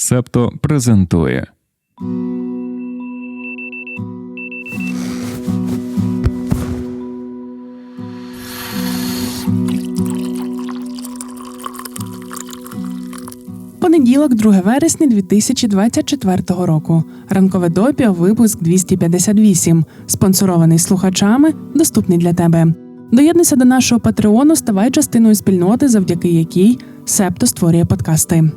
Септо презентує. Понеділок, 2 вересня 2024 року. Ранкове допіо, випуск 258. Спонсорований слухачами, доступний для тебе. Доєднуйся до нашого патреону, ставай частиною спільноти, завдяки якій Септо створює подкасти.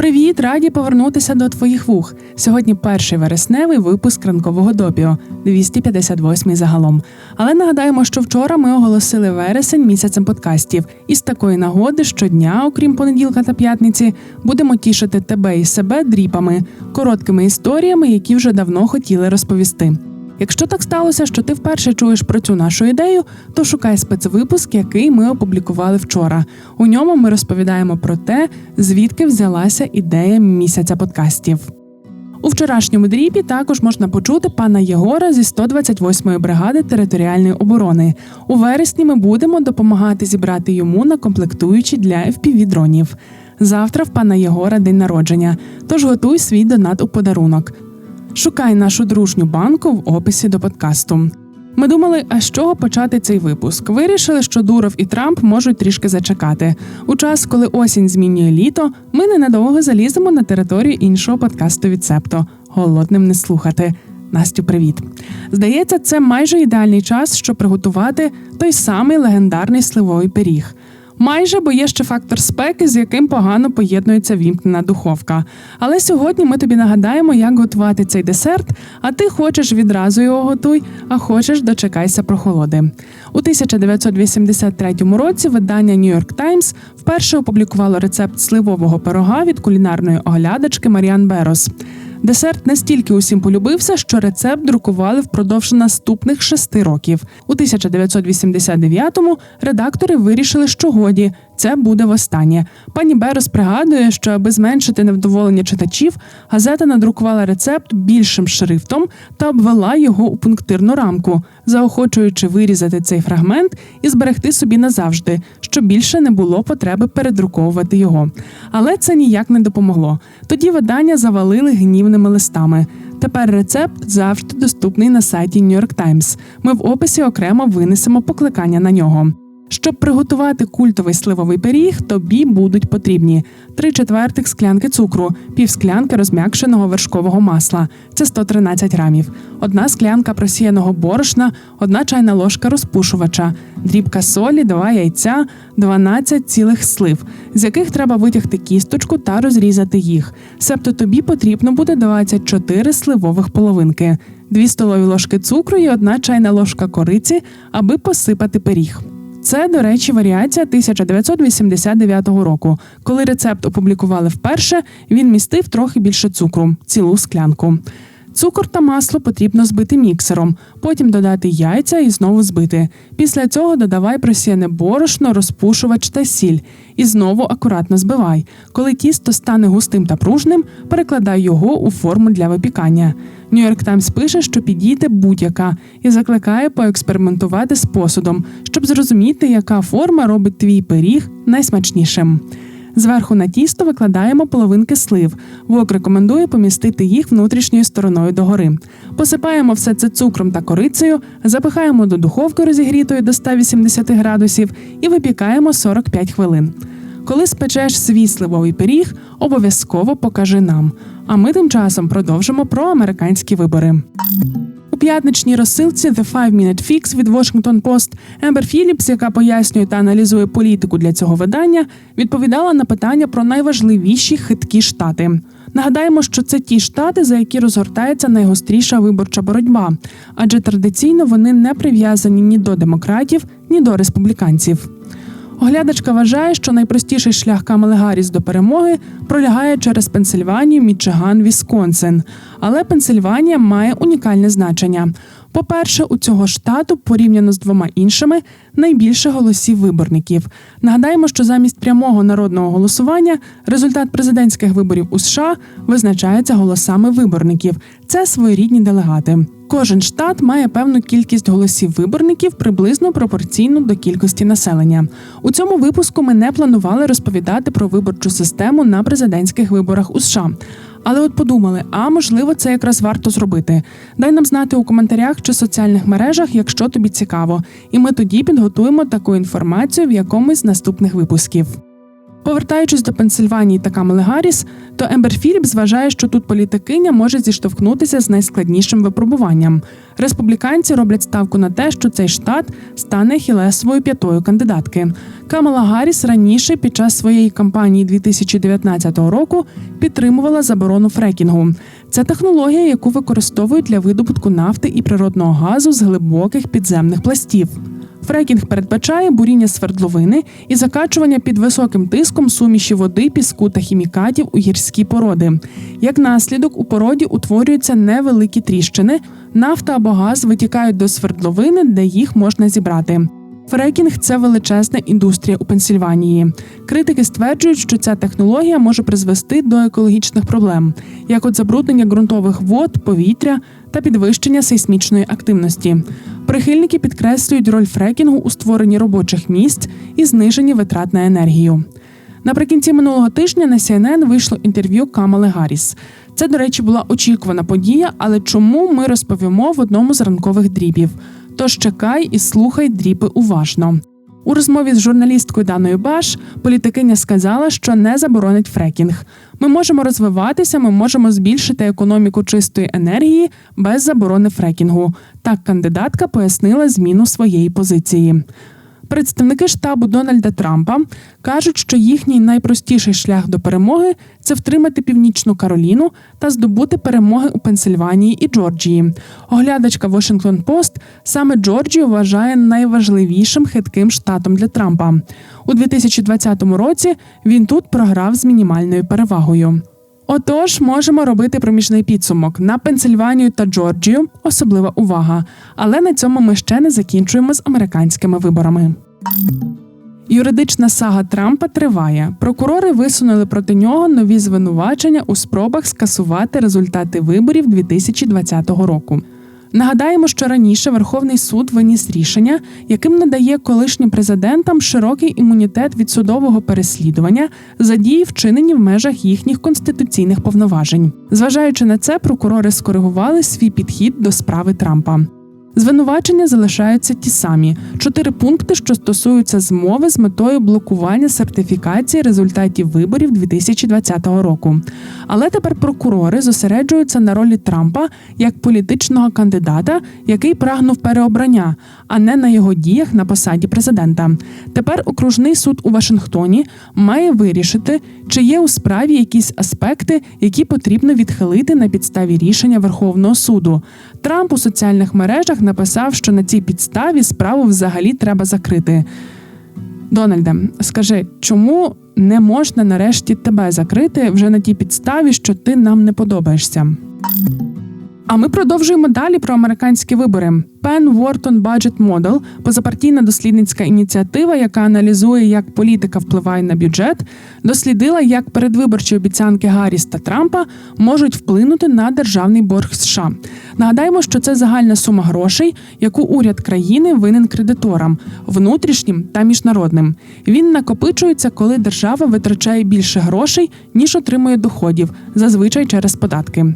Привіт, раді повернутися до твоїх вух. Сьогодні перший вересневий випуск ранкового допіо, 258 загалом. Але нагадаємо, що вчора ми оголосили вересень місяцем подкастів. І з такої нагоди щодня, окрім понеділка та п'ятниці, будемо тішити тебе і себе дріпами, короткими історіями, які вже давно хотіли розповісти. Якщо так сталося, що ти вперше чуєш про цю нашу ідею, то шукай спецвипуск, який ми опублікували вчора. У ньому ми розповідаємо про те, звідки взялася ідея місяця подкастів. У вчорашньому дріпі також можна почути пана Єгора зі 128-ї бригади територіальної оборони. У вересні ми будемо допомагати зібрати йому на комплектуючі для fpv дронів. Завтра в пана Єгора день народження, тож готуй свій донат у подарунок. Шукай нашу дружню банку в описі до подкасту. Ми думали, а з чого почати цей випуск? Вирішили, що Дуров і Трамп можуть трішки зачекати. У час, коли осінь змінює літо, ми ненадовго заліземо на територію іншого подкасту від Септо голодним не слухати. Настю, привіт! Здається, це майже ідеальний час, щоб приготувати той самий легендарний сливовий пиріг. Майже, бо є ще фактор спеки, з яким погано поєднується вімкнена духовка. Але сьогодні ми тобі нагадаємо, як готувати цей десерт. А ти хочеш відразу його готуй, а хочеш дочекайся прохолоди. У 1983 році видання New York Times вперше опублікувало рецепт сливового пирога від кулінарної оглядачки Маріан Берос. Десерт настільки усім полюбився, що рецепт друкували впродовж наступних шести років. У 1989-му редактори вирішили, що годі це буде востаннє. Пані Берос пригадує, що аби зменшити невдоволення читачів, газета надрукувала рецепт більшим шрифтом та обвела його у пунктирну рамку, заохочуючи вирізати цей фрагмент і зберегти собі назавжди, щоб більше не було потреби передруковувати його. Але це ніяк не допомогло. Тоді видання завалили гнівними листами. Тепер рецепт завжди доступний на сайті New York Times. Ми в описі окремо винесемо покликання на нього. Щоб приготувати культовий сливовий пиріг, тобі будуть потрібні три четвертих склянки цукру, пів склянки розм'якшеного вершкового масла це 113 грамів, одна склянка просіяного борошна, одна чайна ложка розпушувача, дрібка солі, два яйця, 12 цілих слив, з яких треба витягти кісточку та розрізати їх. Себто тобі потрібно буде 24 сливових половинки, 2 столові ложки цукру і одна чайна ложка кориці, аби посипати пиріг. Це, до речі, варіація 1989 року. Коли рецепт опублікували вперше, він містив трохи більше цукру цілу склянку. Цукор та масло потрібно збити міксером, потім додати яйця і знову збити. Після цього додавай просіяне борошно, розпушувач та сіль. І знову акуратно збивай. Коли тісто стане густим та пружним, перекладай його у форму для випікання. Нью-Йорк Таймс пише, що підійде будь-яка, і закликає поекспериментувати з посудом, щоб зрозуміти, яка форма робить твій пиріг найсмачнішим. Зверху на тісто викладаємо половинки слив. Вок рекомендує помістити їх внутрішньою стороною догори. Посипаємо все це цукром та корицею, запихаємо до духовки розігрітої до 180 градусів і випікаємо 45 хвилин. Коли спечеш свій сливовий пиріг, обов'язково покажи нам. А ми тим часом продовжимо про американські вибори. П'ятничній розсилці The Five Minute Fix від Washington Post Ембер Філіпс, яка пояснює та аналізує політику для цього видання, відповідала на питання про найважливіші хиткі штати. Нагадаємо, що це ті штати, за які розгортається найгостріша виборча боротьба, адже традиційно вони не прив'язані ні до демократів, ні до республіканців. Оглядачка вважає, що найпростіший шлях Камали Гарріс до перемоги пролягає через Пенсильванію, Мічиган, Вісконсин. Але Пенсильванія має унікальне значення. По-перше, у цього штату порівняно з двома іншими найбільше голосів виборників. Нагадаємо, що замість прямого народного голосування результат президентських виборів у США визначається голосами виборників. Це своєрідні делегати. Кожен штат має певну кількість голосів виборників приблизно пропорційну до кількості населення. У цьому випуску ми не планували розповідати про виборчу систему на президентських виборах у США. Але от подумали, а можливо, це якраз варто зробити. Дай нам знати у коментарях чи соціальних мережах, якщо тобі цікаво, і ми тоді підготуємо таку інформацію в якомусь з наступних випусків. Повертаючись до Пенсильванії та Камели Гарріс, то Ембер Філіпс вважає, що тут політикиня може зіштовхнутися з найскладнішим випробуванням. Республіканці роблять ставку на те, що цей штат стане хілесовою п'ятою кандидатки. Камела Гарріс раніше під час своєї кампанії 2019 року підтримувала заборону фрекінгу. Це технологія, яку використовують для видобутку нафти і природного газу з глибоких підземних пластів. Фрекінг передбачає буріння свердловини і закачування під високим тиском суміші води, піску та хімікатів у гірські породи. Як наслідок, у породі утворюються невеликі тріщини, нафта або газ витікають до свердловини, де їх можна зібрати. Фрекінг це величезна індустрія у Пенсільванії. Критики стверджують, що ця технологія може призвести до екологічних проблем, як от забруднення ґрунтових вод, повітря та підвищення сейсмічної активності. Прихильники підкреслюють роль фрекінгу у створенні робочих місць і зниженні витрат на енергію. Наприкінці минулого тижня на CNN вийшло інтерв'ю Камали Гарріс. Це, до речі, була очікувана подія, але чому ми розповімо в одному з ранкових дрібів. Тож чекай і слухай дріпи уважно. У розмові з журналісткою Даною Баш політикиня сказала, що не заборонить фрекінг. Ми можемо розвиватися, ми можемо збільшити економіку чистої енергії без заборони фрекінгу. Так кандидатка пояснила зміну своєї позиції. Представники штабу Дональда Трампа кажуть, що їхній найпростіший шлях до перемоги це втримати північну Кароліну та здобути перемоги у Пенсильванії і Джорджії. Оглядачка Washington Post саме Джорджію вважає найважливішим хитким штатом для Трампа. У 2020 році він тут програв з мінімальною перевагою. Отож, можемо робити проміжний підсумок на Пенсильванію та Джорджію, особлива увага. Але на цьому ми ще не закінчуємо з американськими виборами. Юридична сага Трампа триває. Прокурори висунули проти нього нові звинувачення у спробах скасувати результати виборів 2020 року. Нагадаємо, що раніше Верховний суд виніс рішення, яким надає колишнім президентам широкий імунітет від судового переслідування за дії, вчинені в межах їхніх конституційних повноважень. Зважаючи на це, прокурори скоригували свій підхід до справи Трампа. Звинувачення залишаються ті самі: чотири пункти, що стосуються змови з метою блокування сертифікації результатів виборів 2020 року. Але тепер прокурори зосереджуються на ролі Трампа як політичного кандидата, який прагнув переобрання, а не на його діях на посаді президента. Тепер окружний суд у Вашингтоні має вирішити, чи є у справі якісь аспекти, які потрібно відхилити на підставі рішення Верховного суду. Трамп у соціальних мережах написав, що на цій підставі справу взагалі треба закрити. Дональде, скажи, чому не можна нарешті тебе закрити вже на тій підставі, що ти нам не подобаєшся? А ми продовжуємо далі про американські вибори. Penn Wharton Budget Model – позапартійна дослідницька ініціатива, яка аналізує, як політика впливає на бюджет, дослідила, як передвиборчі обіцянки Гарріс та Трампа можуть вплинути на державний борг США. Нагадаємо, що це загальна сума грошей, яку уряд країни винен кредиторам, внутрішнім та міжнародним. Він накопичується, коли держава витрачає більше грошей ніж отримує доходів, зазвичай через податки.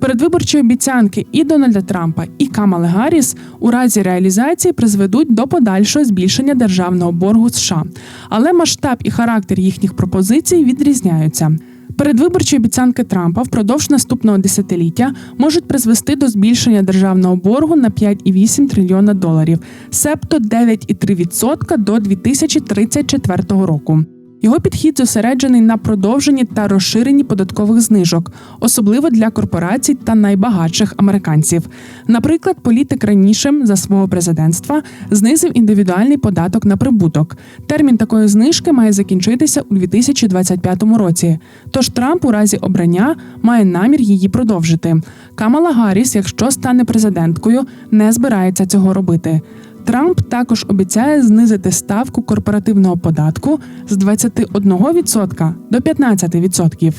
Передвиборчі обіцянки і Дональда Трампа, і Камали Гарріс у разі реалізації призведуть до подальшого збільшення державного боргу США, але масштаб і характер їхніх пропозицій відрізняються. Передвиборчі обіцянки Трампа впродовж наступного десятиліття можуть призвести до збільшення державного боргу на 5,8 трильйона доларів, себто 9,3% до 2034 року. Його підхід зосереджений на продовженні та розширенні податкових знижок, особливо для корпорацій та найбагатших американців. Наприклад, політик раніше за свого президентства знизив індивідуальний податок на прибуток. Термін такої знижки має закінчитися у 2025 році. Тож Трамп у разі обрання має намір її продовжити. Камала Гарріс, якщо стане президенткою, не збирається цього робити. Трамп також обіцяє знизити ставку корпоративного податку з 21% до 15%.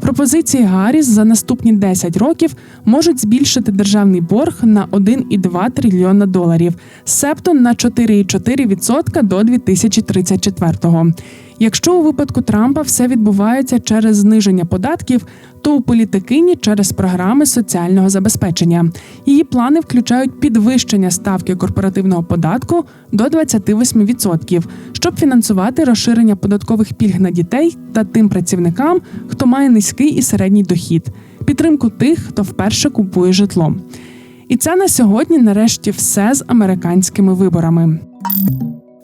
Пропозиції Гарріс за наступні 10 років можуть збільшити державний борг на 1,2 трильйона доларів, септо на 4,4% до 2034-го. Якщо у випадку Трампа все відбувається через зниження податків, то у політикині через програми соціального забезпечення. Її плани включають підвищення ставки корпоративного податку до 28%, щоб фінансувати розширення податкових пільг на дітей та тим працівникам, хто має низький і середній дохід, підтримку тих, хто вперше купує житло. І це на сьогодні нарешті все з американськими виборами.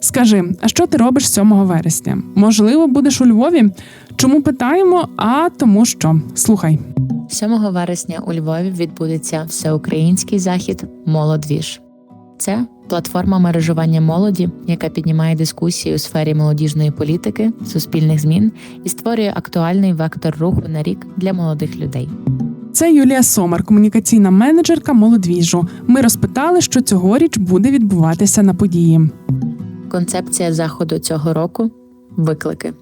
Скажи, а що ти робиш 7 вересня? Можливо, будеш у Львові? Чому питаємо? А тому що слухай. 7 вересня у Львові відбудеться всеукраїнський захід Молодвіж. Це платформа мережування молоді, яка піднімає дискусії у сфері молодіжної політики, суспільних змін і створює актуальний вектор руху на рік для молодих людей. Це Юлія Сомар, комунікаційна менеджерка молодвіжу. Ми розпитали, що цьогоріч буде відбуватися на події. Концепція заходу цього року виклики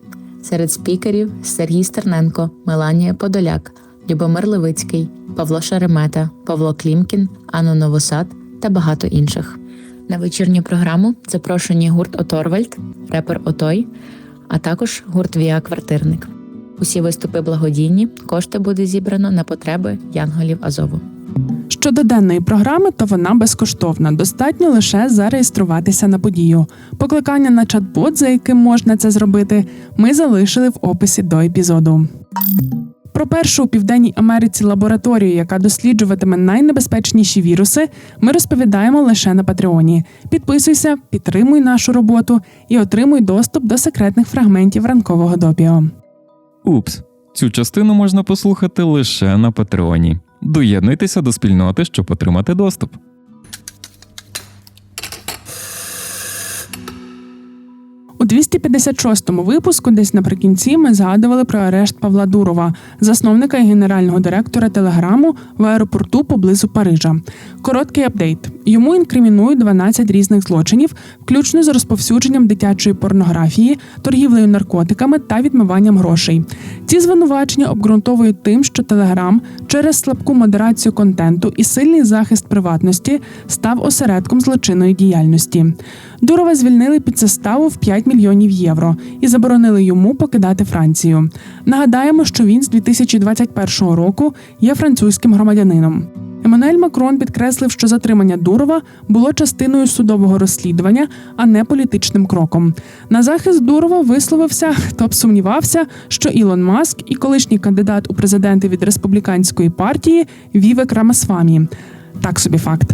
серед спікерів Сергій Стерненко, Меланія Подоляк, Любомир Левицький, Павло Шеремета, Павло Клімкін, Анна Новосад та багато інших. На вечірню програму запрошені гурт Оторвальд, репер Отой, а також гурт Віа Квартирник. Усі виступи благодійні, кошти буде зібрано на потреби Янголів Азову. Щодо денної програми, то вона безкоштовна. Достатньо лише зареєструватися на подію. Покликання на чат-бот, за яким можна це зробити, ми залишили в описі до епізоду. Про першу у південній Америці лабораторію, яка досліджуватиме найнебезпечніші віруси, ми розповідаємо лише на Патреоні. Підписуйся, підтримуй нашу роботу і отримуй доступ до секретних фрагментів ранкового допіо. Упс, цю частину можна послухати лише на Патреоні. Доєднуйтеся до спільноти, щоб отримати доступ. 256-му випуску, десь наприкінці, ми згадували про арешт Павла Дурова, засновника і генерального директора Телеграму в аеропорту поблизу Парижа. Короткий апдейт: йому інкримінують 12 різних злочинів, включно з розповсюдженням дитячої порнографії, торгівлею наркотиками та відмиванням грошей. Ці звинувачення обґрунтовують тим, що Телеграм через слабку модерацію контенту і сильний захист приватності став осередком злочинної діяльності. Дурова звільнили під заставу в 5 мільйонів євро і заборонили йому покидати Францію. Нагадаємо, що він з 2021 року є французьким громадянином. Еммануель Макрон підкреслив, що затримання Дурова було частиною судового розслідування, а не політичним кроком. На захист Дурова висловився, хто б сумнівався, що Ілон Маск і колишній кандидат у президенти від республіканської партії Вівек Рамасвамі. Так собі факт.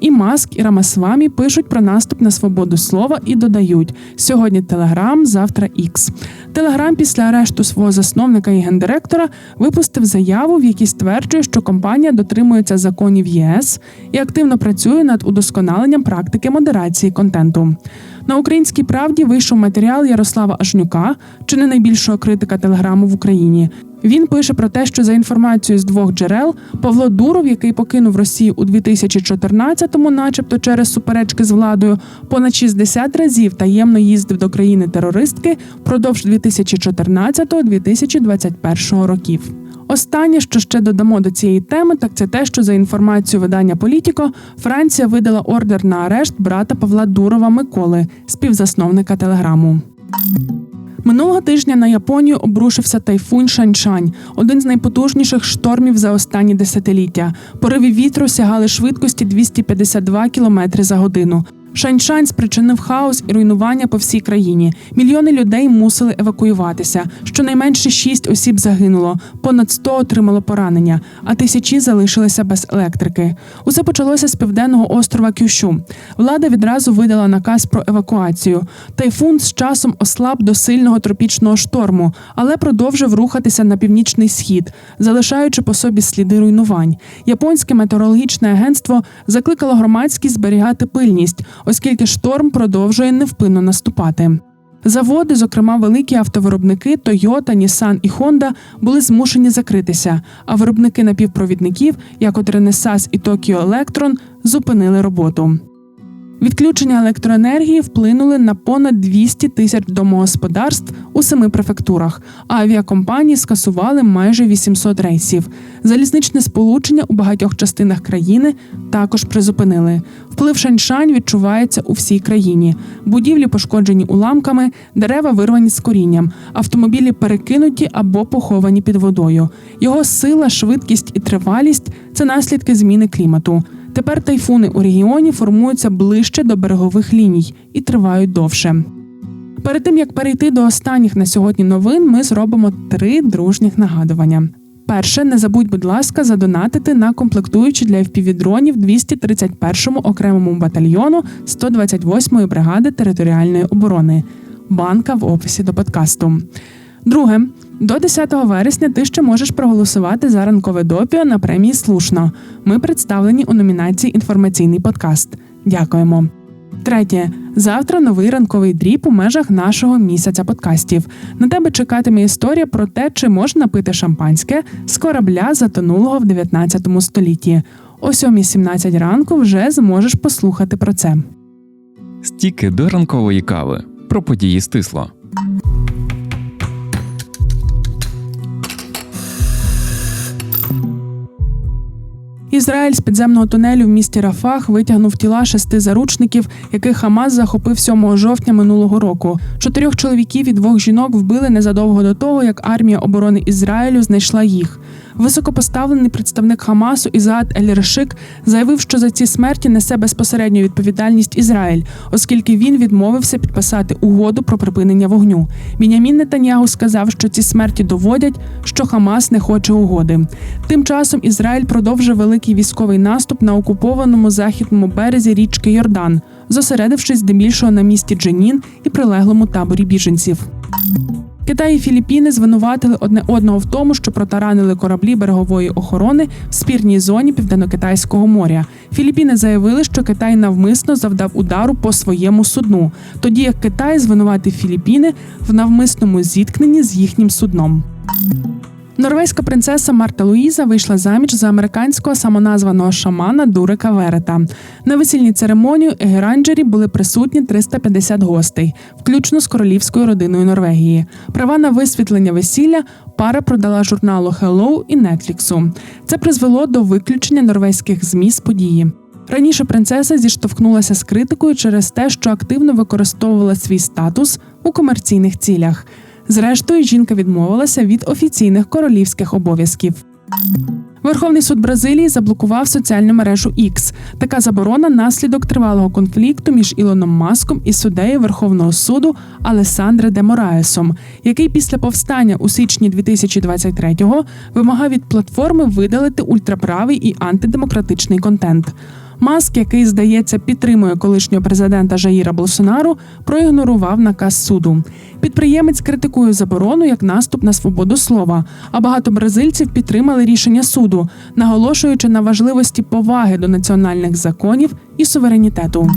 І Маск, і Рамасвамі пишуть про наступ на свободу слова і додають: сьогодні Телеграм, завтра Ікс. Телеграм після арешту свого засновника і гендиректора випустив заяву, в якій стверджує, що компанія дотримується законів ЄС і активно працює над удосконаленням практики модерації контенту. На українській правді вийшов матеріал Ярослава Ажнюка, чи не найбільшого критика телеграму в Україні. Він пише про те, що за інформацією з двох джерел Павло Дуров, який покинув Росію у 2014-му, начебто через суперечки з владою, понад 60 разів таємно їздив до країни терористки впродовж 2014-2021 років. Останнє, що ще додамо до цієї теми, так це те, що за інформацією видання Політіко, Франція видала ордер на арешт брата Павла Дурова Миколи, співзасновника телеграму. Минулого тижня на Японію обрушився тайфун Шаньшань, один з найпотужніших штормів за останні десятиліття. Пориви вітру сягали швидкості 252 км за годину. Шаньшань спричинив хаос і руйнування по всій країні. Мільйони людей мусили евакуюватися. Щонайменше шість осіб загинуло, понад 100 отримало поранення, а тисячі залишилися без електрики. Усе почалося з південного острова Кюшу. Влада відразу видала наказ про евакуацію. Тайфун з часом ослаб до сильного тропічного шторму, але продовжив рухатися на північний схід, залишаючи по собі сліди руйнувань. Японське метеорологічне агентство закликало громадськість зберігати пильність, оскільки шторм продовжує невпинно наступати. Заводи, зокрема великі автовиробники Toyota, Nissan і Honda, були змушені закритися, а виробники напівпровідників, як от Renesas і Tokyo Electron, зупинили роботу. Відключення електроенергії вплинули на понад 200 тисяч домогосподарств у семи префектурах, а авіакомпанії скасували майже 800 рейсів. Залізничне сполучення у багатьох частинах країни також призупинили. Вплив Шаньшань відчувається у всій країні. Будівлі пошкоджені уламками, дерева вирвані з корінням, автомобілі перекинуті або поховані під водою. Його сила, швидкість і тривалість це наслідки зміни клімату. Тепер тайфуни у регіоні формуються ближче до берегових ліній і тривають довше. Перед тим як перейти до останніх на сьогодні новин, ми зробимо три дружніх нагадування. Перше, не забудь, будь ласка, задонатити на комплектуючі для FPV-дронів 231-му окремому батальйону 128-ї бригади територіальної оборони. Банка в описі до подкасту. Друге, до 10 вересня ти ще можеш проголосувати за ранкове допіо на премії Слушно. Ми представлені у номінації Інформаційний подкаст. Дякуємо. Третє. Завтра новий ранковий дріб у межах нашого місяця подкастів. На тебе чекатиме історія про те, чи можна пити шампанське з корабля, затонулого в 19 столітті. О 7.17 ранку вже зможеш послухати про це. Стіки до ранкової кави. Про події стисло. Ізраїль з підземного тунелю в місті Рафах витягнув тіла шести заручників, яких Хамас захопив 7 жовтня минулого року. Чотирьох чоловіків і двох жінок вбили незадовго до того, як армія оборони Ізраїлю знайшла їх. Високопоставлений представник Хамасу Ізаат Ель-Решик заявив, що за ці смерті несе безпосередню відповідальність Ізраїль, оскільки він відмовився підписати угоду про припинення вогню. Бінямін Нетаньягу сказав, що ці смерті доводять, що Хамас не хоче угоди. Тим часом Ізраїль продовжив великий військовий наступ на окупованому західному березі річки Йордан, зосередившись здебільшого на місті Дженін і прилеглому таборі біженців. Китай і Філіппіни звинуватили одне одного в тому, що протаранили кораблі берегової охорони в спірній зоні Південно-Китайського моря. Філіппіни заявили, що Китай навмисно завдав удару по своєму судну, тоді як Китай звинуватив Філіппіни в навмисному зіткненні з їхнім судном. Норвезька принцеса Марта Луїза вийшла заміж за американського самоназваного шамана Дурика Верета. На весільній церемонії у Егеранджері були присутні 350 гостей, включно з королівською родиною Норвегії. Права на висвітлення весілля пара продала журналу Hello і Нетфліксу. Це призвело до виключення норвезьких змі з події. Раніше принцеса зіштовхнулася з критикою через те, що активно використовувала свій статус у комерційних цілях. Зрештою, жінка відмовилася від офіційних королівських обов'язків. Верховний суд Бразилії заблокував соціальну мережу X. Така заборона наслідок тривалого конфлікту між Ілоном Маском і суддею Верховного суду Алесандре де Мораесом, який після повстання у січні 2023-го вимагав від платформи видалити ультраправий і антидемократичний контент. Маск, який здається підтримує колишнього президента Жаїра Болсонару, проігнорував наказ суду. Підприємець критикує заборону як наступ на свободу слова. А багато бразильців підтримали рішення суду, наголошуючи на важливості поваги до національних законів і суверенітету.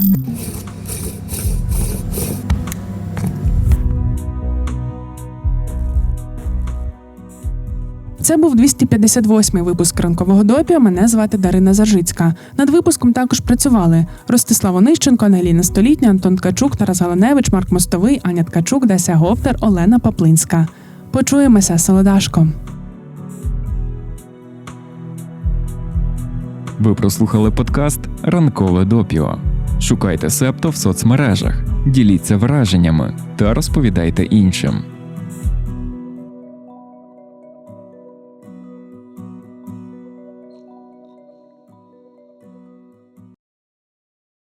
Це був 258-й випуск ранкового допіо. Мене звати Дарина Заржицька. Над випуском також працювали Ростислав Онищенко, Ангеліна Столітня, Антон Ткачук, Тарас Галаневич, Марк Мостовий, Аня Ткачук, Деся Говтер, Олена Паплинська. Почуємося, Солодашко. Ви прослухали подкаст Ранкове допіо. Шукайте септо в соцмережах, діліться враженнями та розповідайте іншим.